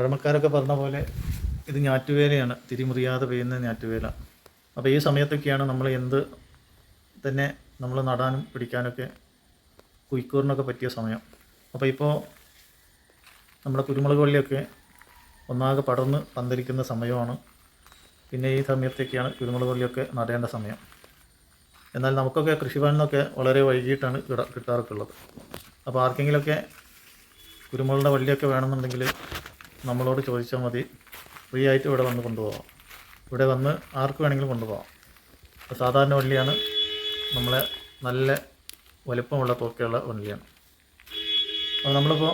പഴമക്കാരൊക്കെ പറഞ്ഞ പോലെ ഇത് ഞാറ്റുവേലയാണ്. തിരിമുറിയാതെ പെയ്യുന്ന ഞാറ്റുവേല. അപ്പോൾ ഈ സമയത്തൊക്കെയാണ് നമ്മൾ എന്ത് തന്നെ നമ്മൾ നടാനും പിടിക്കാനൊക്കെ കുയിക്കൂറിനൊക്കെ പറ്റിയ സമയം. അപ്പോൾ ഇപ്പോൾ നമ്മുടെ കുരുമുളക് വള്ളിയൊക്കെ ഒന്നാകെ പടർന്ന് പന്തലിക്കുന്ന സമയമാണ്. പിന്നെ ഈ സമയത്തൊക്കെയാണ് കുരുമുളക് വള്ളിയൊക്കെ നടേണ്ട സമയം. എന്നാൽ നമുക്കൊക്കെ കൃഷിഭവനിൽ വളരെ വൈകിട്ടാണ് കിട കിട്ടാറൊക്കെ ഉള്ളത്. അപ്പോൾ ആർക്കെങ്കിലുമൊക്കെ കുരുമുളകിന്റെ വള്ളിയൊക്കെ വേണമെന്നുണ്ടെങ്കിൽ നമ്മളോട് ചോദിച്ചാൽ മതി. ഫ്രീ ആയിട്ട് ഇവിടെ വന്ന് കൊണ്ടുപോകാം. ഇവിടെ വന്ന് ആർക്ക് വേണമെങ്കിലും കൊണ്ടുപോകാം. സാധാരണ വള്ളിയാണ്. നമ്മളെ നല്ല വലുപ്പമുള്ള തോക്കെയുള്ള വള്ളിയാണ്. അപ്പോൾ നമ്മളിപ്പോൾ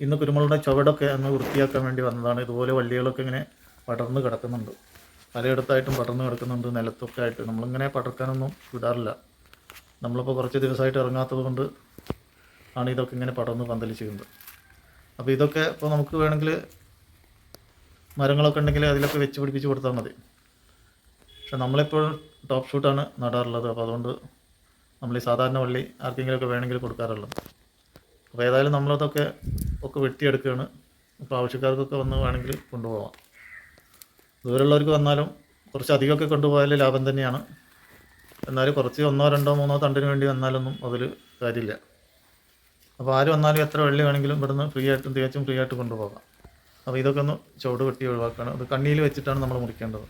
ഇന്ന് കുരുമുളകിന്റെ ചുവടൊക്കെ ഒന്ന് വൃത്തിയാക്കാൻ വേണ്ടി വന്നതാണ്. ഇതുപോലെ വള്ളികളൊക്കെ ഇങ്ങനെ പടർന്ന് കിടക്കുന്നുണ്ട്. പലയിടത്തായിട്ടും പടർന്ന് കിടക്കുന്നുണ്ട്. നിലത്തൊക്കെ ആയിട്ട്. നമ്മളിങ്ങനെ പടർക്കാനൊന്നും വിടാറില്ല. നമ്മളിപ്പോൾ കുറച്ച് ദിവസമായിട്ട് ഇറങ്ങാത്തത് കൊണ്ട് ആണ് ഇതൊക്കെ ഇങ്ങനെ പടർന്ന് പന്തലിച്ചിരുന്നത് അപ്പോൾ ഇതൊക്കെ ഇപ്പോൾ നമുക്ക് വേണമെങ്കിൽ മരങ്ങളൊക്കെ ഉണ്ടെങ്കിൽ അതിലൊക്കെ വെച്ച് പിടിപ്പിച്ച് കൊടുത്താൽ മതി. പക്ഷെ നമ്മളിപ്പോഴും ടോപ്പ് ഷൂട്ടാണ് നടാറുള്ളത്. അപ്പോൾ അതുകൊണ്ട് നമ്മൾ ഈ സാധാരണ വള്ളി ആർക്കെങ്കിലുമൊക്കെ വേണമെങ്കിൽ കൊടുക്കാറുള്ളത്. അപ്പോൾ ഏതായാലും നമ്മളതൊക്കെ ഒക്കെ വെട്ടിയെടുക്കുകയാണ്. അപ്പോൾ ആവശ്യക്കാർക്കൊക്കെ വന്ന് വേണമെങ്കിൽ കൊണ്ടുപോകാം ദൂരമുള്ളവർക്ക് വന്നാലും കുറച്ച് അധികമൊക്കെ കൊണ്ടുപോയാൽ ലാഭം തന്നെയാണ്. എന്നാലും കുറച്ച് ഒന്നോ രണ്ടോ മൂന്നോ തണ്ടിന് വേണ്ടി വന്നാലൊന്നും അതിൽ കാര്യമില്ല. അപ്പോൾ ആര് വന്നാലും എത്ര വെള്ളി വേണമെങ്കിലും ഇവിടുന്ന് ഫ്രീ ആയിട്ടും തികച്ചും ഫ്രീ ആയിട്ട് കൊണ്ടുപോകാം. അപ്പോൾ ഇതൊക്കെ ഒന്ന് ചുവട് വെട്ടി ഒഴിവാക്കണം. അത് കണ്ണിയിൽ വെച്ചിട്ടാണ് നമ്മൾ മുറിക്കേണ്ടത്.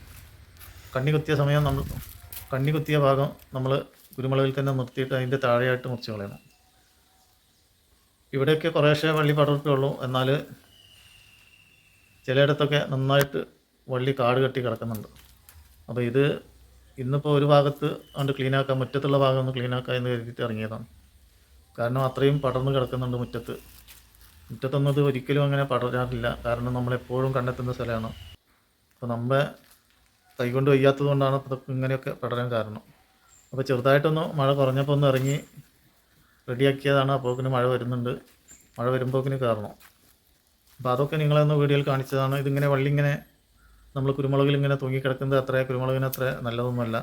കണ്ണി കുത്തിയ സമയം നമ്മൾ കണ്ണി കുത്തിയ ഭാഗം നമ്മൾ കുരുമുളകിൽ തന്നെ നിർത്തിയിട്ട് അതിന്റെ താഴെയായിട്ട് മുറിച്ച് കളയണം. ഇവിടെയൊക്കെ കുറേശ്ശെ വള്ളി പടർപ്പേ ഉള്ളൂ. എന്നാൽ ചിലയിടത്തൊക്കെ നന്നായിട്ട് വള്ളി കാട് കെട്ടി കിടക്കുന്നുണ്ട്. അപ്പോൾ ഇത് ഇന്നിപ്പോൾ ഒരു ഭാഗത്ത് അതുകൊണ്ട് ക്ലീനാക്കാം മുറ്റത്തുള്ള ഭാഗം ഒന്ന് ക്ലീനാക്കാം എന്ന് കരുതിയിട്ട് ഇറങ്ങിയതാണ്. കാരണം അത്രയും പടർന്നു കിടക്കുന്നുണ്ട് മുറ്റത്ത്. മുറ്റത്തൊന്നും അത് ഒരിക്കലും അങ്ങനെ പടരാറില്ല. കാരണം നമ്മളെപ്പോഴും കണ്ടെത്തുന്ന സ്ഥലമാണ്. അപ്പോൾ നമ്മൾ കൈകൊണ്ട് വയ്യാത്തത് കൊണ്ടാണ് ഇങ്ങനെയൊക്കെ പടരാൻ കാരണം. അപ്പോൾ ചെറുതായിട്ടൊന്ന് മഴ കുറഞ്ഞപ്പോൾ ഒന്ന് ഇറങ്ങി റെഡിയാക്കിയതാണ്. അപ്പോക്കിന് മഴ വരുന്നുണ്ട്. മഴ വരുമ്പോക്കിന് കാരണം. അപ്പോൾ അതൊക്കെ നിങ്ങളെ ഒന്ന് വീഡിയോയിൽ കാണിച്ചതാണ്. ഇതിങ്ങനെ വള്ളി ഇങ്ങനെ നമ്മൾ കുരുമുളകിൽ ഇങ്ങനെ തൂങ്ങിക്കിടക്കുന്നത് അത്ര കുരുമുളകിന് അത്ര നല്ലതൊന്നുമല്ല.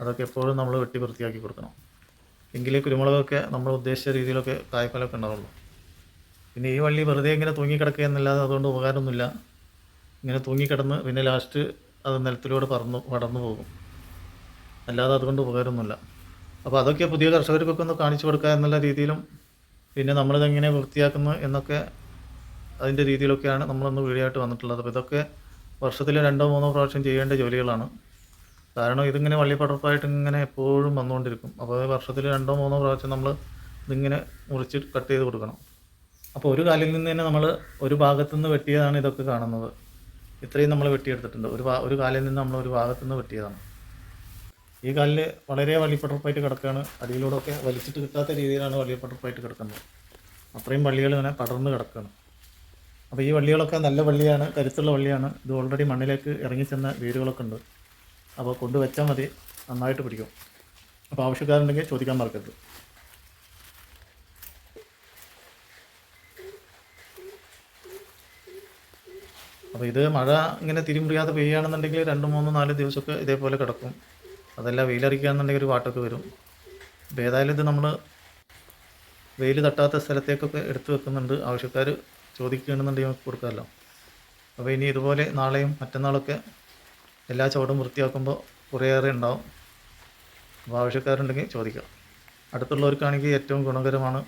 അതൊക്കെ എപ്പോഴും നമ്മൾ വെട്ടി വൃത്തിയാക്കി കൊടുക്കണം. എങ്കിലേ കുരുമുളകൊക്കെ നമ്മൾ ഉദ്ദേശിച്ച രീതിയിലൊക്കെ കായ്ഫലമൊക്കെ ഉണ്ടാവുള്ളൂ. പിന്നെ ഈ വള്ളി വെറുതെ ഇങ്ങനെ തൂങ്ങിക്കിടക്കുക എന്നല്ലാതെ അതുകൊണ്ട് ഉപകാരമൊന്നുമില്ല. ഇങ്ങനെ തൂങ്ങിക്കിടന്ന് പിന്നെ ലാസ്റ്റ് അത് നിലത്തിലൂടെ പറന്ന് പടർന്നു പോകും. അല്ലാതെ അതുകൊണ്ട് ഉപകാരമൊന്നുമില്ല. അപ്പോൾ അതൊക്കെ പുതിയ കർഷകർക്കൊക്കെ ഒന്ന് കാണിച്ചു കൊടുക്കുക എന്നുള്ള രീതിയിലും പിന്നെ നമ്മളിതെങ്ങനെ വൃത്തിയാക്കുന്നു എന്നൊക്കെ അതിന്റെ രീതിയിലൊക്കെയാണ് നമ്മളൊന്ന് വീഡിയോ ആയിട്ട് വന്നിട്ടുള്ളത്. അപ്പോൾ ഇതൊക്കെ വർഷത്തിൽ രണ്ടോ മൂന്നോ പ്രാവശ്യം ചെയ്യേണ്ട ജോലികളാണ്. കാരണം ഇതിങ്ങനെ വള്ളിപ്പടർപ്പായിട്ട് ഇങ്ങനെ എപ്പോഴും വന്നുകൊണ്ടിരിക്കും. അപ്പോൾ വർഷത്തിൽ രണ്ടോ മൂന്നോ പ്രാവശ്യം നമ്മൾ ഇതിങ്ങനെ മുറിച്ച് കട്ട് ചെയ്ത് കൊടുക്കണം. അപ്പോൾ ഒരു കാലിൽ നിന്ന് തന്നെ നമ്മൾ ഒരു ഭാഗത്തു നിന്ന് വെട്ടിയതാണ് ഇതൊക്കെ കാണുന്നത്. ഇത്രയും നമ്മൾ വെട്ടിയെടുത്തിട്ടുണ്ട്. ഒരു ഒരു കാലിൽ നിന്ന് നമ്മൾ ഒരു ഭാഗത്തു നിന്ന് വെട്ടിയതാണ്. ഈ കാലിൽ വളരെ വള്ളിപ്പടർപ്പായിട്ട് കിടക്കുകയാണ്. അടിയിലൂടെ ഒക്കെ വലിച്ചിട്ട് കിട്ടാത്ത രീതിയിലാണ് വള്ളിപ്പടർപ്പായിട്ട് കിടക്കുന്നത്. അത്രയും വള്ളികൾ ഇങ്ങനെ പടർന്ന് കിടക്കുകയാണ്. അപ്പോൾ ഈ വള്ളികളൊക്കെ നല്ല വള്ളിയാണ് കരുത്തുള്ള വള്ളിയാണ്. ഇത് ഓൾറെഡി മണ്ണിലേക്ക് ഇറങ്ങി ഇറങ്ങിച്ചെന്ന വേരുകളൊക്കെ ഉണ്ട്. അപ്പോൾ കൊണ്ടുവച്ചാൽ മതി. നന്നായിട്ട് പിടിക്കും. അപ്പോൾ ആവശ്യക്കാരുണ്ടെങ്കിൽ ചോദിക്കാൻ മറക്കരുത്. അപ്പോൾ ഇത് മഴ ഇങ്ങനെ തിരിമുറിയാതെ പെയ്യുകയാണെന്നുണ്ടെങ്കിൽ രണ്ട് മൂന്ന് നാല് ദിവസമൊക്കെ ഇതേപോലെ കിടക്കും. അതല്ല വെയിലറിക്കുകയാണെന്നുണ്ടെങ്കിൽ ഒരു വാട്ടൊക്കെ വരും. അപ്പോൾ ഏതായാലും ഇത് നമ്മൾ വെയിൽ തട്ടാത്ത സ്ഥലത്തേക്കൊക്കെ എടുത്തു വെക്കുന്നുണ്ട്. ആവശ്യക്കാർ ചോദിക്കുകയാണെന്നുണ്ടെങ്കിൽ നമുക്ക് കൊടുക്കാമല്ലോ. അപ്പോൾ ഇനി ഇതുപോലെ നാളെയും മറ്റന്നാളൊക്കെ എല്ലാ ചുവടും വൃത്തിയാക്കുമ്പോൾ കുറേയേറെ ഉണ്ടാവും. അപ്പോൾ ആവശ്യക്കാരുണ്ടെങ്കിൽ ചോദിക്കാം. അടുത്തുള്ളവർക്കാണെങ്കിൽ ഏറ്റവും ഗുണകരമാണ്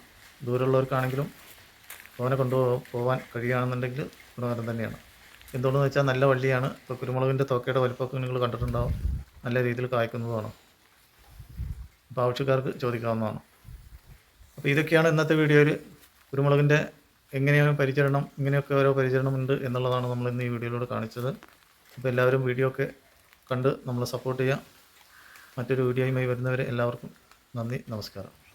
ദൂരമുള്ളവർക്കാണെങ്കിലും അവനെ കൊണ്ടു പോകാൻ കഴിയുകയാണെന്നുണ്ടെങ്കിൽ ഗുണകരം തന്നെയാണ്. എന്തുകൊണ്ടെന്ന് വെച്ചാൽ നല്ല വള്ളിയാണ്. ഇപ്പോൾ കുരുമുളകിന്റെ തോക്കയുടെ വലിപ്പമൊക്കെ നിങ്ങൾ കണ്ടിട്ടുണ്ടാവും. നല്ല രീതിയിൽ കായ്ക്കുന്നതുമാണ് അപ്പോൾ ആവശ്യക്കാർക്ക് ചോദിക്കാവുന്നതാണ്. അപ്പോൾ ഇതൊക്കെയാണ് ഇന്നത്തെ വീഡിയോയിൽ കുരുമുളകിന്റെ എങ്ങനെയാണ് പരിചരണം ഇങ്ങനെയൊക്കെ ഓരോ പരിചരണമുണ്ട് എന്നുള്ളതാണ് നമ്മൾ ഇന്ന് ഈ വീഡിയോയിലൂടെ കാണിച്ചത്. അപ്പോൾ എല്ലാവരും വീഡിയോ ഒക്കെ കണ്ട് നമ്മളെ സപ്പോർട്ട് ചെയ്യുക മറ്റൊരു വീഡിയോയുമായി വരുന്നവരെ എല്ലാവർക്കും നന്ദി നമസ്കാരം.